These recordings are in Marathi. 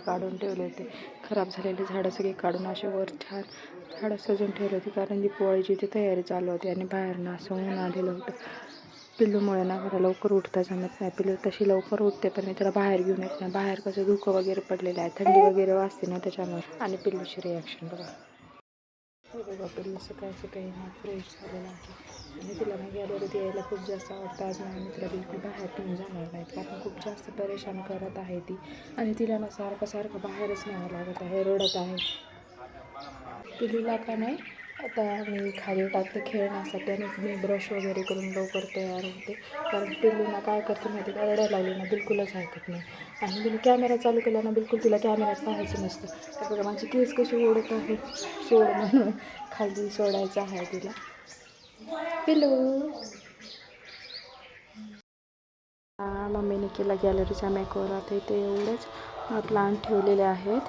काढून ठेवले होते. खराब झालेले झाडं सगळे काढून असे वर छान झाडं सजून ठेवले होती कारण दिवाळीची ती तयारी चालू होती आणि बाहेरनं असं ऊन आलेलं होतं. पिल्लूमुळे ना मला लवकर उठता जमत नाही. पिल्लू तशी लवकर उठते पण मी त्याला बाहेर घेऊन येत नाही. बाहेर कसं धुकं वगैरे पडलेलं आहे. थंडी वगैरे वाजते ना त्याच्यामुळे. आणि पिल्लूची रिॲक्शन बघा. हे बघा पिल्लू सकाळी सकाळी हा फ्रेश झालेला आहे. आणि तिला ना गॅलरीत यायला खूप जास्त आवडतं. आज नाही मी तिला बिलकुल बाहेर ठेवून जाणार नाहीत कारण खूप जास्त परेशान करत आहे ती. आणि तिला ना सारखं सारखं बाहेरच न्यावं लागत आहे रडत आहे. पिल्लूला का नाही आता मी खाली टाकते खेळण्यासाठी आणि मी ब्रश वगैरे करून लवकर तयार होते. कारण पिल्लूना काय करते माहिती का? रडायला लागली ना बिलकुलच ऐकत नाही. आणि तिने कॅमेरा चालू केला ना बिलकुल तिला कॅमेऱ्यात पाहायचं नसतं. तर बघा माझी केस कशी ओढत आहे? सोड म्हणून खाली सोडायचं आहे तिला. पिल्लू. मम्मीने केला गॅलरीचा मेकओवर आता इथे एवढेच प्लांट ठेवलेले आहेत.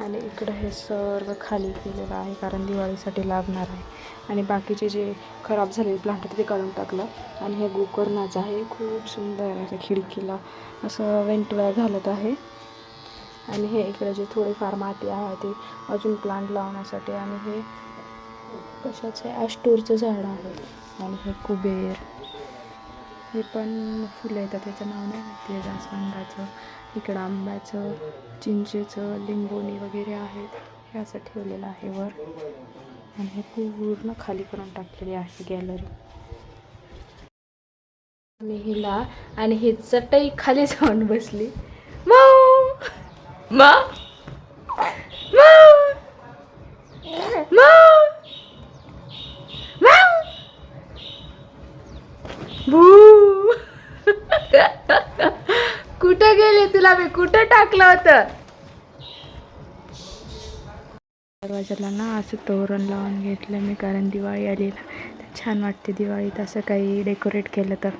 आणि इकडं हे सर्व खाली केलेलं आहे कारण दिवाळीसाठी लागणार आहे. आणि बाकीचे जे खराब झालेले प्लांट ते काढून टाकलं. आणि हे गोकर्णाचं आहे खूप सुंदर आहे खिडकीला. असं वेंटवळ्या घालत आहे. आणि हे इकडे जे थोडेफार माती आहे ते अजून प्लांट लावण्यासाठी. आणि हे कशाचं आहे? ॲस्टोरचं झाड आहे. आणि हे कुबेर. हे पण फुलं येतात त्याचं नाव नाही माहिती जास्वंदाचं इकडं आंब्याचं चिंचेचं लिंबोणी वगैरे आहेत. हे असं ठेवलेलं आहे वर. आणि हे पूर्ण खाली करून टाकलेली आहे गॅलरी. मी हिला आणि ही चटई खाली जाऊन बसली. माऊ! कुठं गेली तुला? मी कुठं टाकलं होतं? दरवाजाला ना असं तोरण लावून घेतलं मी कारण दिवाळी आली ना छान वाटते दिवाळीत असं काही डेकोरेट केलं तर.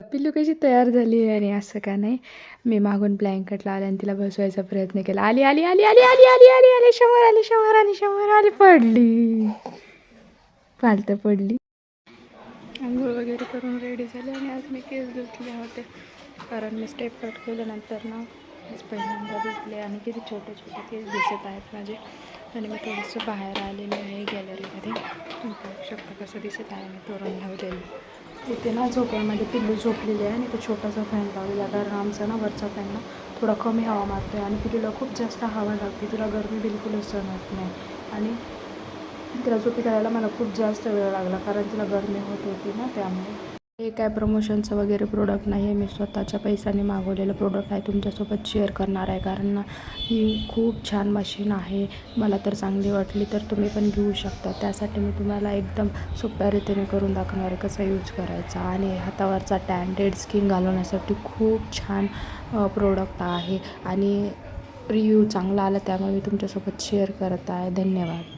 पिल्लू कशी तयार झाली आणि असं का नाही? मी मागून ब्लँकेट लावले आणि तिला बसवायचा प्रयत्न केला. आली आली आली आली आली आली आली आली शंभर आली शंभर आली शंभर आली पडली. पालतं पडली. आंघोळ वगैरे करून रेडी झाले आणि आज मी केस धुतले होते. कारण मी स्टेप कट केल्यानंतर ना आज पहिल्यांदा धुतले आणि किती छोटे छोटे केस दिसत आहेत माझे. आणि मी थोडंसं बाहेर आलेले आहे गॅलरीमध्ये तुम्ही पाहू शकता कसं दिसत आहे. मी तोरण लावलेलं. इथे ना झोपड्यामध्ये पिल्लू झोपलेली आहे आणि तो छोटासा फॅन लावलेला कारण आमचा ना वरचा फॅन ना थोडा कमी हवा मारतो आहे आणि पिल्लूला खूप जास्त हवा लागते. तिला गरमी बिलकुलच सहन होत नाही. आणि तिला झोपी करायला मला खूप जास्त वेळ लागला कारण तिला गरमी होत होती ना त्यामुळे. हे काय प्रमोशनचं वगैरे प्रोडक्ट नाही आहे मी स्वतःच्या पैशाने मागवलेलं प्रोडक्ट आहे तुमच्यासोबत शेअर करणार आहे कारण ना ही खूप छान मशीन आहे. मला तर चांगली वाटली तर तुम्ही पण घेऊ शकता. त्यासाठी मी तुम्हाला एकदम सोप्या रीतीने करून दाखवणार आहे कसं यूज करायचा. आणि हातावरचा टॅन डेड स्किन घालवण्यासाठी खूप छान प्रोडक्ट आहे. आणि रिव्ह्यू चांगला आला त्यामुळे मी तुमच्यासोबत शेअर करत आहे. धन्यवाद.